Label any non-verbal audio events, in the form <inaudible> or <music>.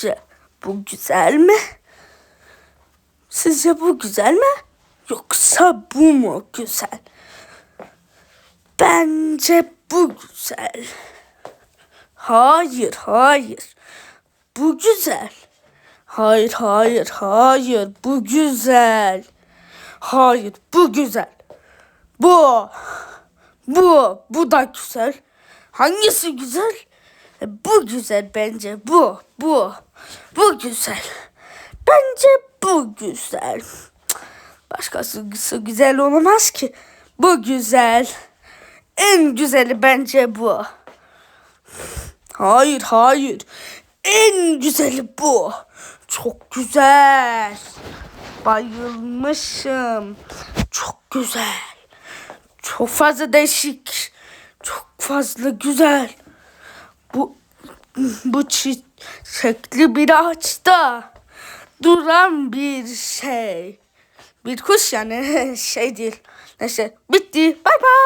Sizce bu güzel mi? Sizce bu güzel mi? Yoksa bu mu güzel? Bence bu güzel. Hayır, hayır. Bu güzel. Hayır, hayır, hayır. Bu güzel. Hayır, bu güzel. Bu. Bu. Bu da güzel. Hangisi güzel? E, Bu güzel bence. Bu. Bu. Güzel. Bence bu güzel. Başkası güzel olamaz ki. Bu güzel. En güzeli bence bu. Hayır, hayır. En güzeli bu. Çok güzel. Bayılmışım. Çok güzel. Çok fazla değişik. Çok fazla güzel. Bu çiçekli bir ağaçta duran bir şey. Bir kuş yani <laughs> şey değil. Neyse bitti. Bay bay.